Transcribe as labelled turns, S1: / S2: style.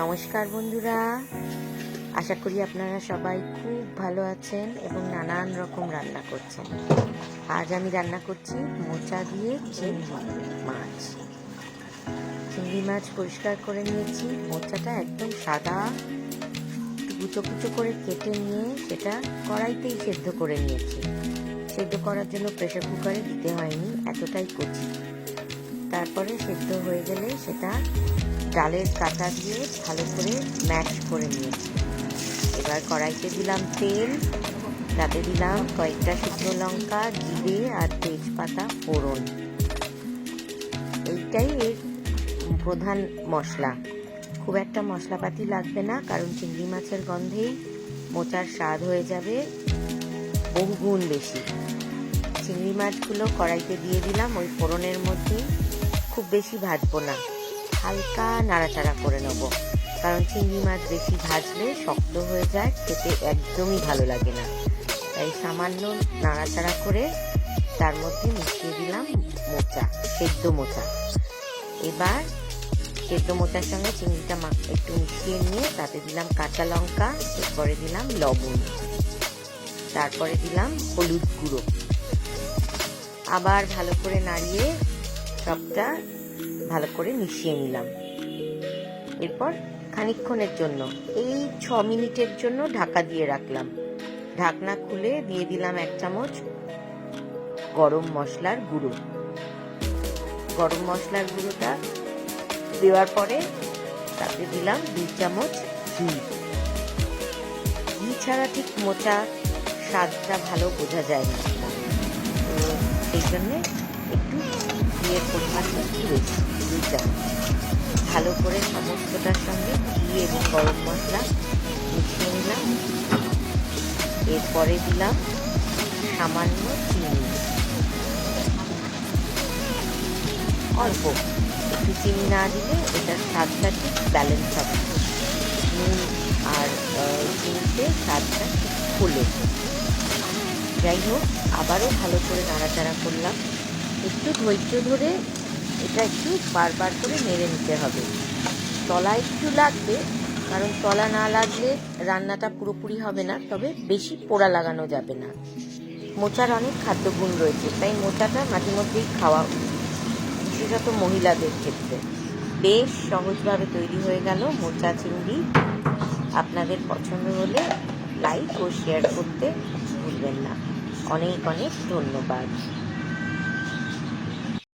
S1: নমস্কার বন্ধুরা। আশা করি আপনারা সবাই খুব ভালো আছেন এবং নানান রকম রান্না করছেন। আজ আমি রান্না করছি মোচা দিয়ে চিংড়ি মাছ। চিংড়ি মাছ পরিষ্কার করে নিয়েছি। মোচাটা একদম সাদা। কুচো কুচো করে কেটে নিয়ে সেটা কড়াইতেই সেদ্ধ করে নিয়েছি। সেদ্ধ করার জন্য প্রেশার কুকারে দিতে হয়নি, এতটাই কচি। তারপরে সেদ্ধ হয়ে গেলে সেটা ডালের কাঁটা দিয়ে ভালো করে ম্যাশ করে নিয়েছি। এবার কড়াইতে দিলাম তেল, তাতে দিলাম কয়েকটা শুকনো লঙ্কা, জিরে আর তেজপাতা, ফোড়ন। এইটাই এর প্রধান মশলা। খুব একটা মশলাপাতি লাগবে না, কারণ চিংড়ি মাছের গন্ধেই মোচার স্বাদ হয়ে যাবে বহুগুণ বেশি। চিংড়ি মাছগুলো কড়াইতে দিয়ে দিলাম, ওই ফোড়নের মধ্যে খুব বেশি ভাজবো না। হালকা নাড়াচাড়া করে নেব। কারণ চিংড়ি মাছ বেশি ভাজলে শক্ত হয়ে যায়, খেতে একদমই ভালো লাগে না। তাই সামান্য নাড়াচাড়া করে তার মধ্যে মিশিয়ে দিলাম মোচা, সেদ্ধ মোচা। এবার সেদ্ধ মোচার সঙ্গে চিংড়িটা একটু মিশিয়ে নিয়ে তাতে দিলাম কাঁচা লঙ্কা, এরপরে দিলাম লবণ। তারপরে দিলাম হলুদ গুঁড়ো। আবার ভালো করে নাড়িয়ে সবটা ভালো করে মিশিয়ে নিলাম। এরপর খানিকক্ষণের জন্য, এই ছ মিনিটের জন্য ঢাকা দিয়ে রাখলাম। ঢাকনা খুলে দিয়ে দিলাম এক চামচ গরম মশলার গুঁড়ো। গরম মশলার গুঁড়োটা দেওয়ার পরে তাতে দিলাম দুই চামচ ঘি। ঘি ছাড়া ঠিক মোচা স্বাদটা ভালো বোঝা যায় না। সেই জন্যে একটু ঘিয়ের পরিমাণটা একটু বেশি। চামচ ভালো করে সমস্তটার সঙ্গে ঘি এবং গরম মশলা মিশিয়ে নিলাম। এরপরে দিলাম সামান্য চিনি। অল্প। একটু চিনি না দিলে এটার স্বাদটা ঠিক ব্যালেন্স হবে। নুন আর চিনিতে স্বাদটা ঠিক ফুলে। যাই হোক, আবারও ভালো করে নাড়াচাড়া করলাম। একটু ধৈর্য ধরে এটা একটু বারবার করে নেড়ে নিতে হবে। তলা একটু লাগবে, কারণ তলা না লাগলে রান্নাটা পুরোপুরি হবে না, তবে বেশি পোড়া লাগানো যাবে না। মোচার অনেক খাদ্যগুণ রয়েছে, তাই মোচাটা মাঝে মধ্যেই খাওয়া উচিত। বিশেষত মহিলাদের ক্ষেত্রে। বেশ সহজভাবে তৈরি হয়ে গেল মোচা চিংড়ি। আপনাদের পছন্দ হলে লাইক ও শেয়ার করতে ভুলবেন না। অনেক অনেক ধন্যবাদ।